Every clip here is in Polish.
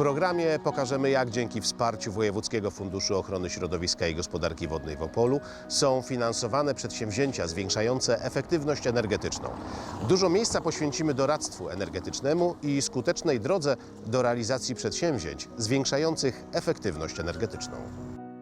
programie pokażemy, jak dzięki wsparciu Wojewódzkiego Funduszu Ochrony Środowiska i Gospodarki Wodnej w Opolu są finansowane przedsięwzięcia zwiększające efektywność energetyczną. Dużo miejsca poświęcimy doradztwu energetycznemu i skutecznej drodze do realizacji przedsięwzięć zwiększających efektywność energetyczną.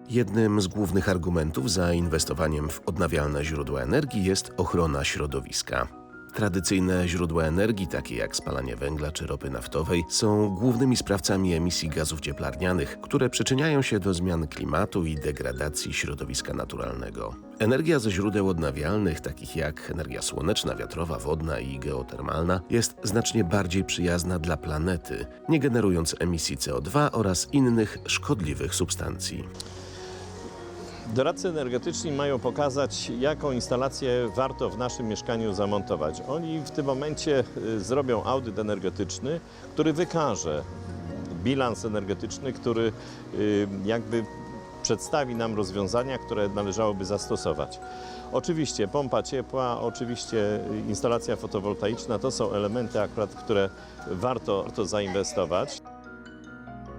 Jednym z głównych argumentów za inwestowaniem w odnawialne źródła energii jest ochrona środowiska. Tradycyjne źródła energii, takie jak spalanie węgla czy ropy naftowej, są głównymi sprawcami emisji gazów cieplarnianych, które przyczyniają się do zmian klimatu i degradacji środowiska naturalnego. Energia ze źródeł odnawialnych, takich jak energia słoneczna, wiatrowa, wodna i geotermalna, jest znacznie bardziej przyjazna dla planety, nie generując emisji CO2 oraz innych szkodliwych substancji. Doradcy energetyczni mają pokazać, jaką instalację warto w naszym mieszkaniu zamontować. Oni w tym momencie y, zrobią audyt energetyczny, który wykaże bilans energetyczny, który y, jakby przedstawi nam rozwiązania, które należałoby zastosować. Oczywiście pompa ciepła, oczywiście y, instalacja fotowoltaiczna to są elementy akurat, które warto, warto zainwestować.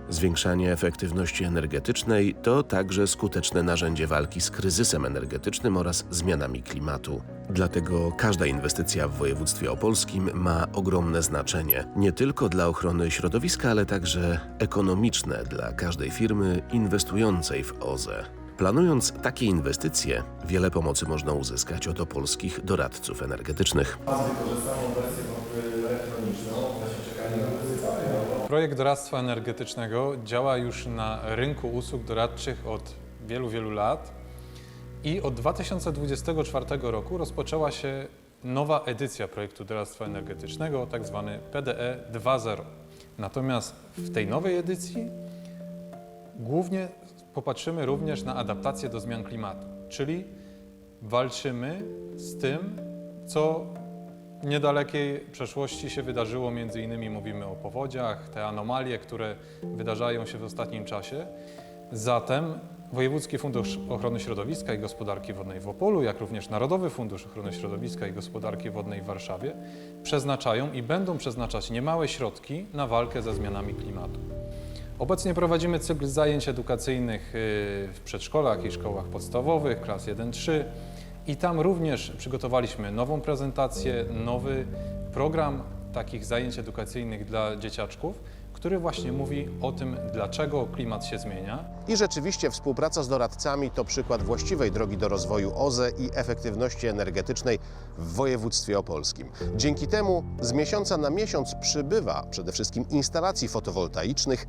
Zwiększanie efektywności energetycznej to także skuteczne narzędzie walki z kryzysem energetycznym oraz zmianami klimatu. Dlatego każda inwestycja w województwie opolskim ma ogromne znaczenie, nie tylko dla ochrony środowiska, ale także ekonomiczne dla każdej firmy inwestującej w OZE. Planując takie inwestycje, wiele pomocy można uzyskać od opolskich doradców energetycznych. Projekt doradztwa energetycznego działa już na rynku usług doradczych od wielu, wielu lat i od 2024 roku rozpoczęła się nowa edycja projektu doradztwa energetycznego, tak zwany PDE 2.0. Natomiast w tej nowej edycji głównie popatrzymy również na adaptację do zmian klimatu, czyli walczymy z tym, co w niedalekiej przeszłości się wydarzyło, między innymi mówimy o powodziach, te anomalie, które wydarzają się w ostatnim czasie. Zatem Wojewódzki Fundusz Ochrony Środowiska i Gospodarki Wodnej w Opolu, jak również Narodowy Fundusz Ochrony Środowiska i Gospodarki Wodnej w Warszawie przeznaczają i będą przeznaczać niemałe środki na walkę ze zmianami klimatu. Obecnie prowadzimy cykl zajęć edukacyjnych y, w przedszkolach i szkołach podstawowych, klas 1-3 i tam również przygotowaliśmy nową prezentację, nowy program takich zajęć edukacyjnych dla dzieciaczków, który właśnie mówi o tym, dlaczego klimat się zmienia, I rzeczywiście współpraca z doradcami to przykład właściwej drogi do rozwoju OZE i efektywności energetycznej w województwie opolskim. Dzięki temu z miesiąca na miesiąc przybywa przede wszystkim instalacji fotowoltaicznych,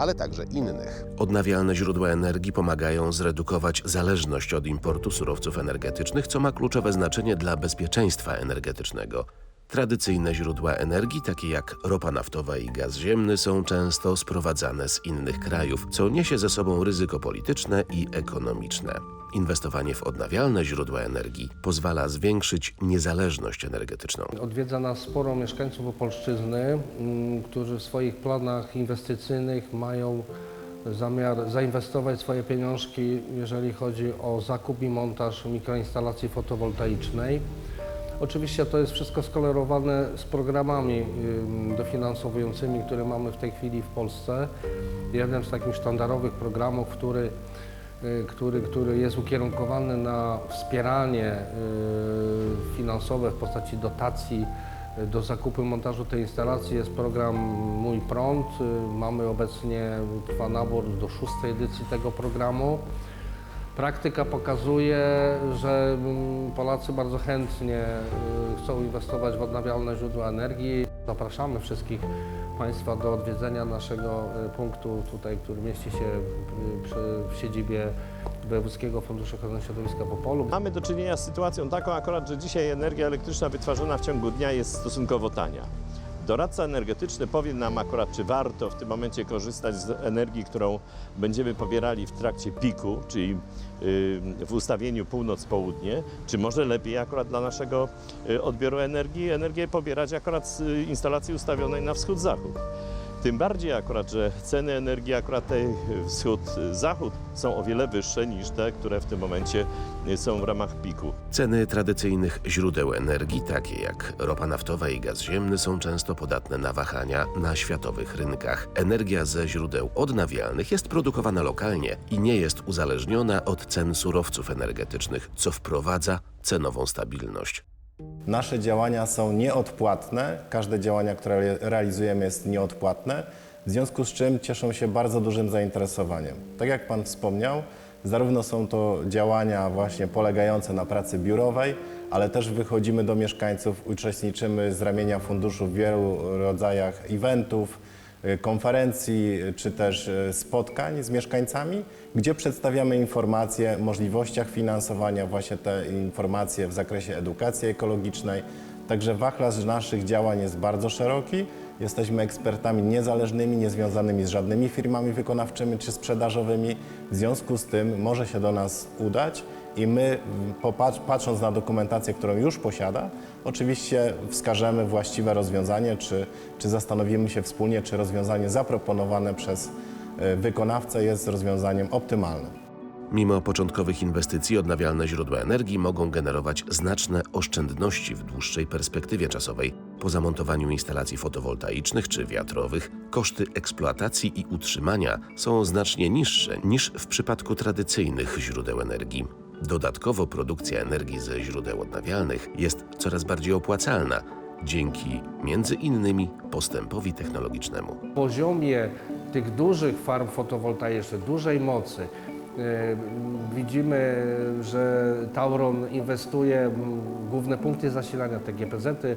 ale także innych. Odnawialne źródła energii pomagają zredukować zależność od importu surowców energetycznych, co ma kluczowe znaczenie dla bezpieczeństwa energetycznego. Tradycyjne źródła energii, takie jak ropa naftowa i gaz ziemny, są często sprowadzane z innych krajów, co niesie ze sobą ryzyko polityczne i ekonomiczne. Inwestowanie w odnawialne źródła energii pozwala zwiększyć niezależność energetyczną. Odwiedza nas sporo mieszkańców Opolszczyzny, mm, którzy w swoich planach inwestycyjnych mają zamiar zainwestować swoje pieniążki, jeżeli chodzi o zakup i montaż mikroinstalacji fotowoltaicznej. Oczywiście to jest wszystko skolerowane z programami ym, dofinansowującymi, które mamy w tej chwili w Polsce. Jeden z takich sztandarowych programów, który który, który jest ukierunkowany na wspieranie y, finansowe w postaci dotacji y, do zakupu i montażu tej instalacji jest program Mój Prąd. Y, Mamy obecnie, trwa nabór do szóstej edycji tego programu. Praktyka pokazuje, że mm, Polacy bardzo chętnie y, chcą inwestować w odnawialne źródła energii. Zapraszamy wszystkich Państwa do odwiedzenia naszego y, punktu tutaj, który mieści się y, przy, w siedzibie Wojewódzkiego Funduszu Ochrony Środowiska w Opolu. Mamy do czynienia z sytuacją taką akurat, że dzisiaj energia elektryczna wytwarzana w ciągu dnia jest stosunkowo tania. Doradca energetyczny powie nam akurat, czy warto w tym momencie korzystać z energii, którą będziemy pobierali w trakcie piku, czyli y, w ustawieniu północ-południe, czy może lepiej akurat dla naszego y, odbioru energii energię pobierać akurat z instalacji ustawionej na wschód-zachód. Tym bardziej akurat, że ceny energii akurat tej wschód-zachód są o wiele wyższe niż te, które w tym momencie są w ramach piku. Ceny tradycyjnych źródeł energii, takie jak ropa naftowa i gaz ziemny, są często podatne na wahania na światowych rynkach. Energia ze źródeł odnawialnych jest produkowana lokalnie i nie jest uzależniona od cen surowców energetycznych, co wprowadza cenową stabilność. Nasze działania są nieodpłatne. Każde działania, które re- realizujemy jest nieodpłatne, w związku z czym cieszą się bardzo dużym zainteresowaniem. Tak jak Pan wspomniał, zarówno są to działania właśnie polegające na pracy biurowej, ale też wychodzimy do mieszkańców, uczestniczymy z ramienia funduszu w wielu rodzajach eventów, konferencji y, czy też y, spotkań z mieszkańcami, gdzie przedstawiamy informacje o możliwościach finansowania, właśnie te informacje w zakresie edukacji ekologicznej. Także wachlarz naszych działań jest bardzo szeroki. Jesteśmy ekspertami niezależnymi, niezwiązanymi z żadnymi firmami wykonawczymi czy sprzedażowymi. W związku z tym może się do nas udać i my, patrząc na dokumentację, którą już posiada, oczywiście wskażemy właściwe rozwiązanie, czy, czy zastanowimy się wspólnie, czy rozwiązanie zaproponowane przez e, wykonawcę jest rozwiązaniem optymalnym. Mimo początkowych inwestycji odnawialne źródła energii mogą generować znaczne oszczędności w dłuższej perspektywie czasowej. Po zamontowaniu instalacji fotowoltaicznych czy wiatrowych koszty eksploatacji i utrzymania są znacznie niższe niż w przypadku tradycyjnych źródeł energii. Dodatkowo produkcja energii ze źródeł odnawialnych jest coraz bardziej opłacalna dzięki między innymi postępowi technologicznemu. poziomie tych dużych farm fotowoltaicznych, dużej mocy, e, widzimy, że Tauron inwestuje w główne punkty zasilania, te GPZ-y,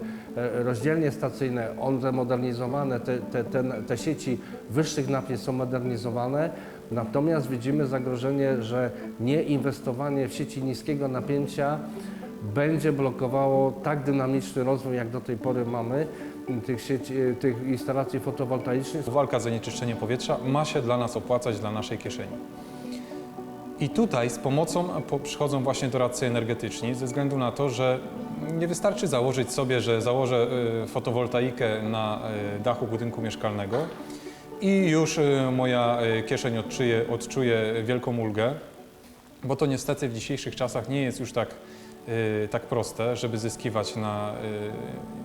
rozdzielnie stacyjne, one modernizowane, te, te, te, te sieci wyższych napięć są modernizowane. Natomiast widzimy zagrożenie, że nieinwestowanie w sieci niskiego napięcia będzie blokowało tak dynamiczny rozwój, jak do tej pory mamy tych, sieci, tych instalacji fotowoltaicznych. Walka z zanieczyszczeniem powietrza ma się dla nas opłacać, dla naszej kieszeni. I tutaj z pomocą po- przychodzą właśnie doradcy energetyczni, ze względu na to, że nie wystarczy założyć sobie, że założę y, fotowoltaikę na y, dachu budynku mieszkalnego i już y, moja y, kieszeń odczuje, odczuje wielką ulgę, bo to niestety w dzisiejszych czasach nie jest już tak, y, tak proste, żeby zyskiwać na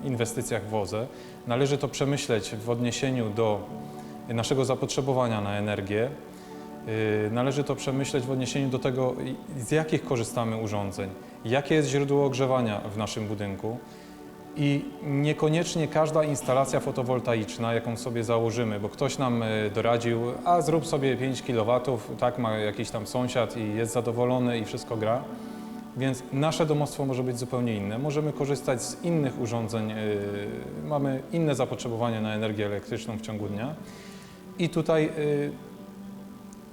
inwestycjach w OZE. Należy to przemyśleć w odniesieniu do naszego zapotrzebowania na energię. Należy to przemyśleć w odniesieniu do tego, z jakich korzystamy urządzeń, jakie jest źródło ogrzewania w naszym budynku. I niekoniecznie każda instalacja fotowoltaiczna, jaką sobie założymy, bo ktoś nam y, doradził, a zrób sobie 5 kW, tak ma jakiś tam sąsiad i jest zadowolony i wszystko gra. Więc nasze domostwo może być zupełnie inne. Możemy korzystać z innych urządzeń, y, mamy inne zapotrzebowanie na energię elektryczną w ciągu dnia. I tutaj y,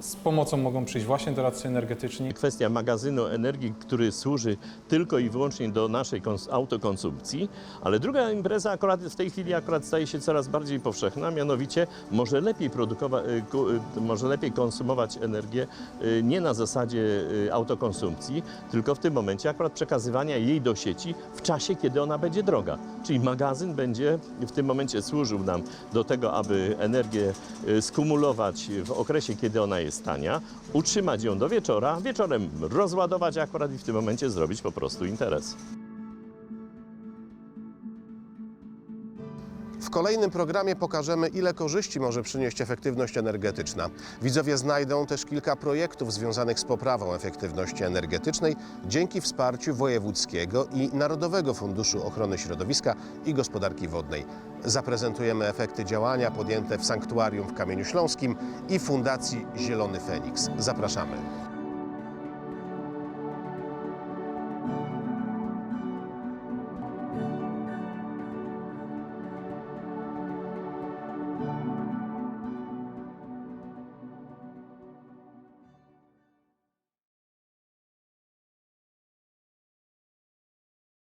z pomocą mogą przyjść właśnie doradcy energetyczni. Kwestia magazynu energii, który służy tylko i wyłącznie do naszej kons- autokonsumpcji, ale druga impreza akurat w tej chwili akurat staje się coraz bardziej powszechna, mianowicie może lepiej produkować, może lepiej konsumować energię y, nie na zasadzie y, autokonsumpcji, tylko w tym momencie akurat przekazywania jej do sieci w czasie, kiedy ona będzie droga. Czyli magazyn będzie w tym momencie służył nam do tego, aby energię y, skumulować w okresie, kiedy ona jest tania, utrzymać ją do wieczora, wieczorem rozładować akurat i w tym momencie zrobić po prostu interes. Kolejnym programie pokażemy, ile korzyści może przynieść efektywność energetyczna. Widzowie znajdą też kilka projektów związanych z poprawą efektywności energetycznej dzięki wsparciu Wojewódzkiego i Narodowego Funduszu Ochrony Środowiska i Gospodarki Wodnej. Zaprezentujemy efekty działania podjęte w Sanktuarium w Kamieniu Śląskim i Fundacji Zielony Feniks. Zapraszamy.